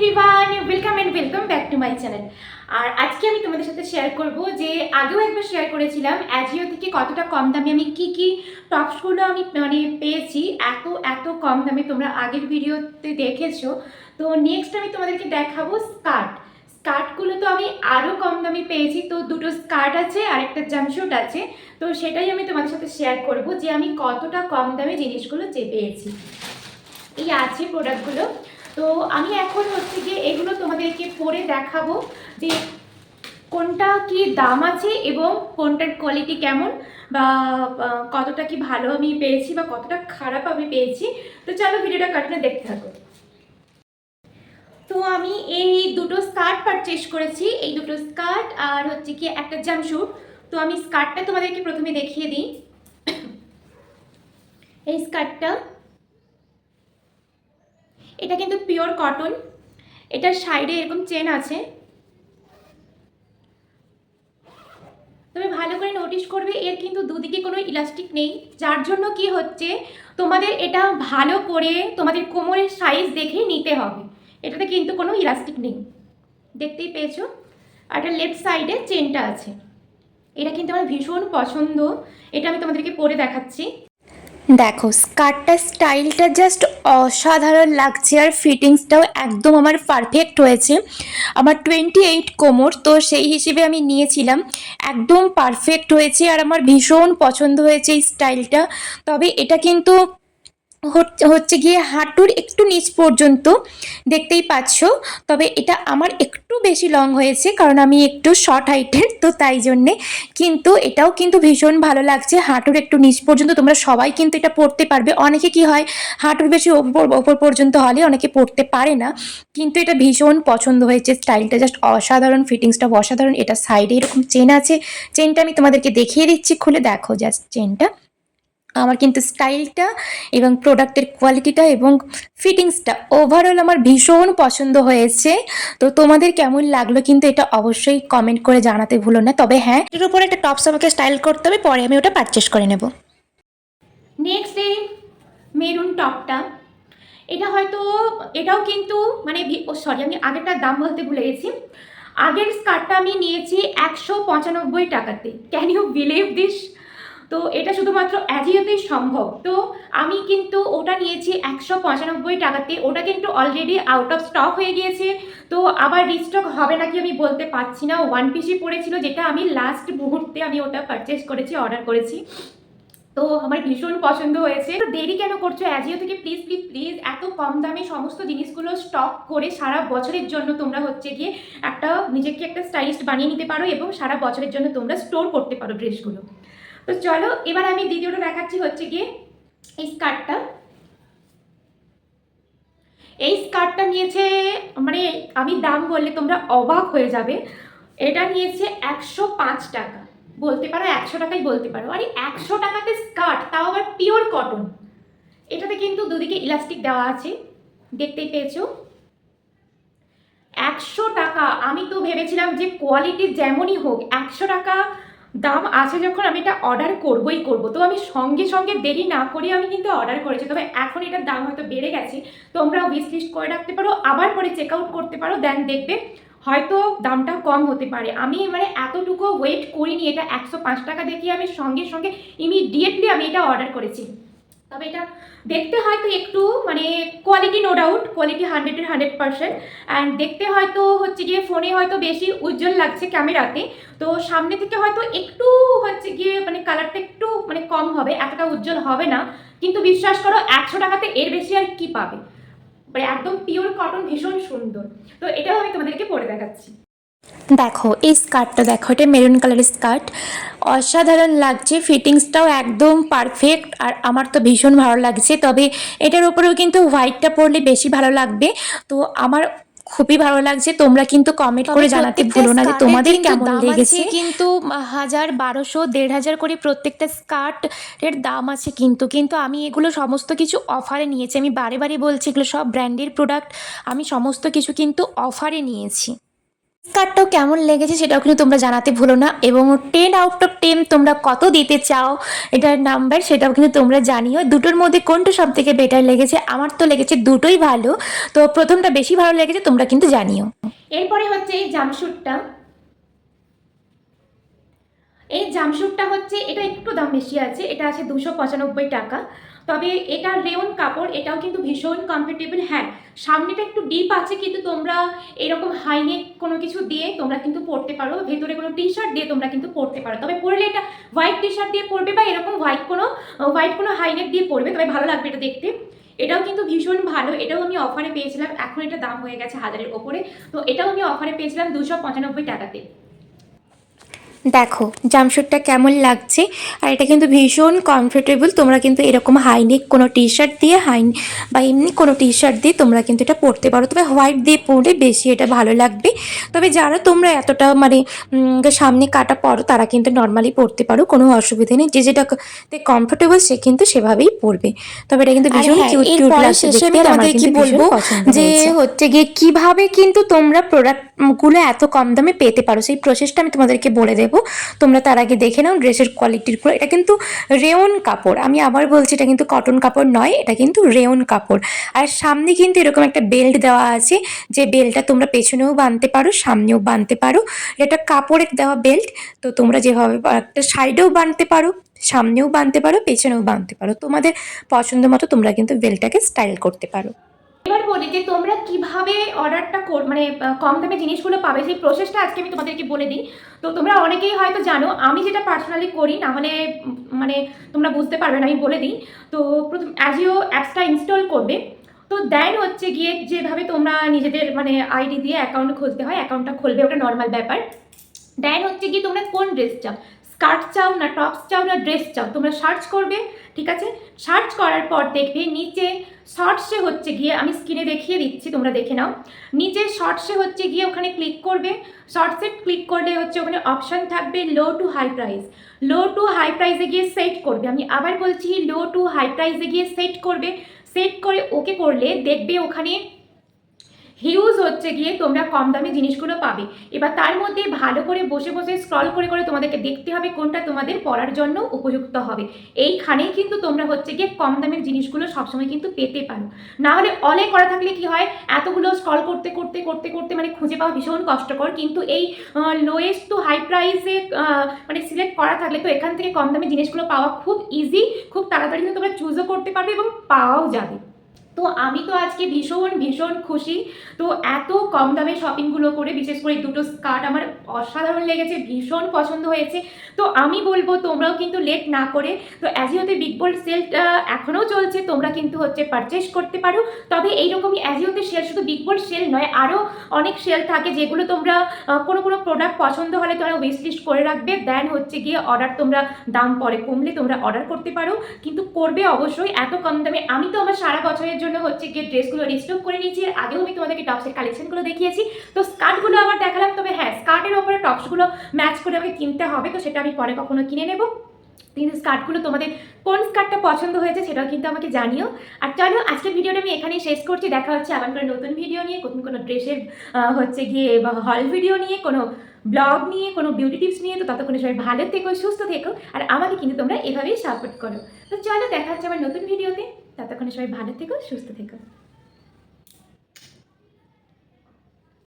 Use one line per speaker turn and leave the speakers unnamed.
Everyone welcome and welcome back to my channel আর আজকে আমি তোমাদের সাথে শেয়ার করব যে আগেও একবার শেয়ার করেছিলাম অ্যাজিও থেকে কতটা কম দামে আমি কি কি টপসগুলো আমি মানে পেয়েছি, এত এত কম দামে তোমরা আগের ভিডিওতে দেখেছ। তো নেক্সট আমি তোমাদেরকে দেখাবো স্কার্ট স্কার্টগুলো তো আমি আরও কম দামে পেয়েছি, তো দুটো স্কার্ট আছে আর একটা জামশুট আছে। তো সেটাই আমি তোমাদের সাথে শেয়ার করব যে আমি কতটা কম দামে জিনিসগুলো চেয়ে পেয়েছি এই আছে প্রোডাক্টগুলো তো আমি এখন হচ্ছে গিয়ে এগুলো তোমাদেরকে পরে দেখাবো যে কোনটা কি দাম আছে এবং কোনটার কোয়ালিটি কেমন বা কতটা কি ভালো আমি পেয়েছি বা কতটা খারাপ আমি পেয়েছি। তো চলো ভিডিওটা কাটিয়ে দেখতে থাকো। তো আমি এই দুটো স্কার্ট পারচেস করেছি, এই দুটো স্কার্ট আর হচ্ছে কি একটা জামশুট তো আমি স্কার্টটা তোমাদেরকে প্রথমে দেখিয়ে দিই। এই স্কার্টটা এটা কিন্তু পিওর কটন এটার সাইডে এরকম চেন আছে। তবে ভালো করে নোটিশ করবে, এর কিন্তু দুদিকে কোনো ইলাস্টিক নেই। যার জন্য কি হচ্ছে, তোমাদের এটা ভালো করে তোমাদের কোমরের সাইজ দেখে নিতে হবে। এটাতে কিন্তু কোনো ইলাস্টিক নেই। দেখতেই পেয়েছ? এটা লেফট সাইডে চেনটা আছে। এটা কিন্তু আমার ভীষণ পছন্দ। এটা আমি তোমাদেরকে পরে দেখাচ্ছি। দেখো, স্কার্টটা স্টাইলটা জাস্ট অসাধারণ লাগছে আর ফিটিংসটাও একদম আমার পারফেক্ট হয়েছে। আমার টোয়েন্টি এইট কোমর, তো সেই হিসেবে আমি নিয়েছিলাম। একদম পারফেক্ট হয়েছে আর আমার ভীষণ পছন্দ হয়েছে এই স্টাইলটা। তবে এটা কিন্তু হচ্ছে- গিয়ে হাঁটুর একটু নিচ পর্যন্ত দেখতেই পাচ্ছ। তবে এটা আমার একটু বেশি লং হয়েছে কারণ আমি একটু শর্ট হাইটের তো তাই জন্যে কিন্তু এটাও কিন্তু ভীষণ ভালো লাগছে। হাঁটুর একটু নিচ পর্যন্ত তোমরা সবাই কিন্তু এটা পড়তে পারবে। অনেকে কি হয়, হাঁটুর বেশি ওপর ওপর পর্যন্ত হলে অনেকে পড়তে পারে না। কিন্তু এটা ভীষণ পছন্দ হয়েছে স্টাইলটা জাস্ট অসাধারণ ফিটিংসটা অসাধারণ। এটা সাইডে এরকম চেন আছে। চেনটা আমি তোমাদেরকে দেখিয়ে দিচ্ছি। খুলে দেখো জাস্ট চেনটা আমার কিন্তু স্টাইলটা এবং প্রোডাক্টের কোয়ালিটিটা এবং ফিটিংসটা ওভারঅল আমার ভীষণ পছন্দ হয়েছে। তো তোমাদের কেমন লাগল কিন্তু এটা অবশ্যই কমেন্ট করে জানাতে ভুলো না। তবে হ্যাঁ এর উপর একটা টপস আমাকে স্টাইল করতে হবে, পরে আমি ওটা পারচেস করে নেব। নেক্সট এই মেরুন টপটা এটা হয়তো, এটাও কিন্তু মানে সরি আমি আগেরটার দাম বলতে ভুলে গেছি। আগের স্কার্টটা আমি নিয়েছি একশো পঁচানব্বই টাকাতে। ক্যান ইউ বিলিভ দিস তো এটা শুধুমাত্র অ্যাজিওতেই সম্ভব। তো আমি কিন্তু ওটা নিয়েছি একশো পঁচানব্বই টাকাতে। ওটা কিন্তু অলরেডি আউট অফ স্টক হয়ে গিয়েছে। তো আবার রিস্টক হবে নাকি আমি বলতে পারছি না। ওয়ান পিসই পড়েছিল, যেটা আমি লাস্ট মুহূর্তে আমি ওটা পারচেস করেছি অর্ডার করেছি। তো আমার ভীষণ পছন্দ হয়েছে। তো দেরি কেন করছ? অ্যাজিও থেকে প্লিজ প্লিজ প্লিজ এত কম দামে সমস্ত জিনিসগুলো স্টক করে সারা বছরের জন্য তোমরা হচ্ছে গিয়ে একটা নিজেকে একটা স্টাইলিস্ট বানিয়ে নিতে পারো এবং সারা বছরের জন্য তোমরা স্টোর করতে পারো ড্রেসগুলো তো চলো, এবার আমি দ্বিতীয়টা দেখাচ্ছি হচ্ছে গিয়ে এই স্কার্টটা। এই স্কার্টটা নিয়েছে মানে আমি দাম বললে তোমরা অবাক হয়ে যাবে। এটা নিয়েছে একশো পাঁচ টাকা। বলতে পারো একশো টাকাই বলতে পারো। আরে একশো টাকাতে স্কার্ট, তাও আবার পিওর কটন। এটাতে কিন্তু দুদিকে ইলাস্টিক দেওয়া আছে, দেখতেই পেয়েছ। একশো টাকা, আমি তো ভেবেছিলাম যে কোয়ালিটি যেমনই হোক, একশো টাকা দাম আছে যখন আমি এটা অর্ডার করবই করব। তো আমি সঙ্গে সঙ্গে দেরি না করে আমি কিন্তু অর্ডার করেছি। তবে এখন এটার দাম হয়তো বেড়ে গেছে। তোমরা উইশ লিস্ট করে রাখতে পারো, আবার পরে চেক আউট করতে পারো দেন দেখবে হয়তো দামটা কম হতে পারে। আমি মানে এতটুকু ওয়েট করিনি, এটা একশো পাঁচ টাকা দেখিয়ে আমি সঙ্গে সঙ্গে ইমিডিয়েটলি আমি এটা অর্ডার করেছি। তবে এটা দেখতে হয়তো একটু মানে কোয়ালিটি নো ডাউট কোয়ালিটি হান্ড্রেডের হান্ড্রেড পার্সেন্ট অ্যান্ড দেখতে হয়তো হচ্ছে গিয়ে ফোনে হয়তো বেশি উজ্জ্বল লাগছে ক্যামেরাতে তো সামনে থেকে হয়তো একটু হচ্ছে গিয়ে মানে কালারটা একটু মানে কম হবে, এতটা উজ্জ্বল হবে না। কিন্তু বিশ্বাস করো, একশো টাকাতে এর বেশি আর কি পাবে? মানে একদম পিওর কটন ভীষণ সুন্দর। তো এটাও আমি তোমাদেরকে পরে দেখাচ্ছি। দেখো এই স্কার্টটা দেখো এটা মেরুন কালারের স্কার্ট। অসাধারণ লাগছে ফিটিংসটাও একদম পারফেক্ট আর আমার তো ভীষণ ভালো লাগছে। তবে এটার উপরেও কিন্তু হোয়াইটটা পরলে বেশি ভালো লাগবে। তো আমার খুবই ভালো লাগছে তোমরা কিন্তু কমেন্ট করে জানাতে ভুলো না যে তোমাদের কেমন লেগেছে। কিন্তু হাজার বারোশো দেড় হাজার করে প্রত্যেকটা স্কার্ট এর দাম আছে কিন্তু। কিন্তু আমি এগুলো সমস্ত কিছু অফারে নিয়েছি। আমি বারে বারে বলছি এগুলো সব ব্র্যান্ডের প্রোডাক্ট আমি সমস্ত কিছু কিন্তু অফারে নিয়েছি।
স্কার্টটাও কেমন লেগেছে সেটাও কিন্তু তোমরা জানাতে ভুলো না এবং টেন আউট অফ টেন তোমরা কত দিতে চাও এটার নাম্বার সেটাও কিন্তু তোমরা জানিও। দুটোর মধ্যে কোনটা সব থেকে বেটার লেগেছে? আমার তো লেগেছে দুটোই ভালো। তো প্রথমটা বেশি ভালো লেগেছে তোমরা কিন্তু জানিও।
এরপরে হচ্ছে এই জামশুটটা। এই জামশুটটা হচ্ছে, এটা একটু দাম বেশি আছে, এটা আছে দুশো পঁচানব্বই টাকা। তবে এটা রেওন কাপড়, এটাও কিন্তু ভীষণ কমফোর্টেবল হ্যাঁ সামনেটা একটু ডিপ আছে কিন্তু তোমরা এরকম হাইনেক কোনো কিছু দিয়ে তোমরা কিন্তু পরতে পারো। ভেতরে কোনো টি শার্ট দিয়ে তোমরা কিন্তু পরতে পারো। তবে পরলে এটা হোয়াইট টি শার্ট দিয়ে পরবে বা এরকম হোয়াইট কোনো হোয়াইট কোনো হাইনেক দিয়ে পরবে, তবে ভালো লাগবে এটা দেখতে। এটাও কিন্তু ভীষণ ভালো। এটাও আমি অফারে পেয়েছিলাম। এখন এটা দাম হয়ে গেছে হাজারের ওপরে। তো এটাও আমি অফারে পেয়েছিলাম দুশো পঁচানব্বই টাকাতে।
দেখো জামশুটটা কেমন লাগছে? আর এটা কিন্তু ভীষণ কমফোর্টেবল তোমরা কিন্তু এরকম হাইনেক কোনো টি শার্ট দিয়ে হাই বা এমনি কোনো টি শার্ট দিয়ে তোমরা কিন্তু এটা পরতে পারো। তবে হোয়াইট দিয়ে পরলে বেশি এটা ভালো লাগবে। তবে যারা তোমরা এতটা মানে সামনে কাটা পরো তারা কিন্তু নর্মালি পরতে পারো কোনো অসুবিধা নেই। যে যেটাতে কমফোর্টেবল সে কিন্তু সেভাবেই পরবে। তবে এটা কিন্তু ভীষণ কিউট কিউট লাগছে দেখতে আর আমার কিন্তু বলব যে হচ্ছে গিয়ে কীভাবে কিন্তু তোমরা প্রোডাক্টগুলো এত কম দামে পেতে পারো। সেই প্রসেসটা আমি তোমাদেরকে বলে দেবো। তোমরা তার আগে দেখে নাও ড্রেসের কোয়ালিটিরগুলো এটা কিন্তু রেওন কাপড়। আমি আবার বলছি, এটা কিন্তু কটন কাপড় নয়, এটা কিন্তু রেওন কাপড়। আর সামনে কিন্তু এরকম একটা বেল্ট দেওয়া আছে, যে বেল্টটা তোমরা পেছনেও বাঁধতে পারো, সামনেও বাঁধতে পারো। এটা কাপড়ের দেওয়া বেল্ট তো তোমরা যেভাবে একটা সাইডেও বাঁধতে পারো, সামনেও বাঁধতে পারো, পেছনেও বাঁধতে পারো। তোমাদের পছন্দ মতো তোমরা কিন্তু বেল্টটাকে স্টাইল করতে পারো।
এবার বলি যে তোমরা কীভাবে অর্ডারটা কর মানে কম দামে জিনিসগুলো পাবে, সেই প্রসেসটা আজকে আমি তোমাদেরকে বলে দিই। তো তোমরা অনেকেই হয়তো জানো, আমি যেটা পার্সোনালি করি, না হলে মানে তোমরা বুঝতে পারবে না, আমি বলে দিই। তো প্রথম অ্যাজিও অ্যাপসটা ইনস্টল করবে। তো দেন হচ্ছে গিয়ে যেভাবে তোমরা নিজেদের মানে আইডি দিয়ে অ্যাকাউন্ট খুলতে হয় অ্যাকাউন্টটা খুলবে, ওটা নর্মাল ব্যাপার। দেন হচ্ছে গিয়ে তোমরা কোন ড্রেস চাও? স্কার্ট চাও না টপস চাও না ড্রেস চাও, তোমরা সার্চ করবে, ঠিক আছে? সার্চ করার পর দেখবে নিচে শর্টসে হচ্ছে গিয়ে আমি স্ক্রিনে দেখিয়ে দিচ্ছি, তোমরা দেখে নাও। নিচে শর্টসে হচ্ছে গিয়ে ওখানে ক্লিক করবে, শর্টসে ক্লিক করলে হচ্ছে ওখানে অপশান থাকবে low to high price. Low to high প্রাইসে গিয়ে সেট করবে, আমি আবার বলছি লো টু হাই প্রাইসে গিয়ে সেট করবে। সেট করে ওকে করলে দেখবে ওখানে হিউজ হচ্ছে গিয়ে তোমরা কম দামে জিনিসগুলো পাবে। এবার তার মধ্যে ভালো করে বসে বসে স্ক্রল করে করে তোমাদেরকে দেখতে হবে কোনটা তোমাদের পড়ার জন্য উপযুক্ত হবে। এইখানেই কিন্তু তোমরা হচ্ছে গিয়ে কম দামের জিনিসগুলো সবসময় কিন্তু পেতে পারো। না হলে করা থাকলে কি হয়, এতগুলো স্ক্রল করতে করতে করতে করতে মানে খুঁজে পাওয়া ভীষণ কষ্টকর। কিন্তু এই লোয়েস্ট টু হাই প্রাইসে মানে সিলেক্ট করা থাকলে তো এখান থেকে কম দামে জিনিসগুলো পাওয়া খুব ইজি খুব তাড়াতাড়ি তোমরা চুজও করতে পারবে এবং পাওয়াও যাবে। তো আমি তো আজকে ভীষণ ভীষণ খুশি। তো এত কম দামে শপিংগুলো করে, বিশেষ করে দুটো স্কার্ট আমার অসাধারণ লেগেছে, ভীষণ পছন্দ হয়েছে। তো আমি বলব, তোমরাও কিন্তু লেট না করে, তো অ্যাজিওতে বিগ বোল্ড সেলটা এখনও চলছে, তোমরা কিন্তু হচ্ছে পারচেস করতে পারো। তবে এইরকমই অ্যাজিওতে সেল শুধু বিগ বোল্ড সেল নয় আরও অনেক সেল থাকে যেগুলো তোমরা কোনো কোনো প্রোডাক্ট পছন্দ হলে তোমরা উইশ লিস্ট করে রাখবে। দেন হচ্ছে গিয়ে অর্ডার তোমরা দাম পরে কমলে তোমরা অর্ডার করতে পারো। কিন্তু করবে অবশ্যই, এত কম দামে। আমি তো আমার সারা বছরের জন্য হচ্ছে গিয়ে ড্রেসগুলো রিস্টক করে নিয়েছি। এর আগেও আমি তোমাদেরকে টপসের কালেকশনগুলো দেখিয়েছি। তো স্কার্টগুলো আবার দেখালাম। তবে হ্যাঁ স্কার্টের ওপরে টপসগুলো ম্যাচ করে আমাকে কিনতে হবে। তো সেটা আমি পরে কখনো কিনে নেব। কিন্তু স্কার্টগুলো তোমাদের কোন স্কার্টটা পছন্দ হয়েছে সেটাও কিন্তু আমাকে জানিও। আর চলো, আজকের ভিডিওটা আমি এখানেই শেষ করছি। দেখা হচ্ছে আবার কোনো নতুন ভিডিও নিয়ে কোন কোনো ড্রেসের হচ্ছে গিয়ে বা হল ভিডিও নিয়ে, কোনো ব্লগ নিয়ে, কোনো বিউটি টিপস নিয়ে, তো ততক্ষণে সবাই ভালো থেকো, সুস্থ থেকো। আর আমাকে কিন্তু তোমরা এভাবেই সাপোর্ট করো। তো চলো, দেখা হচ্ছে আবার নতুন ভিডিওতে। ততক্ষণে সবাই ভালো থেকো, সুস্থ থেকো।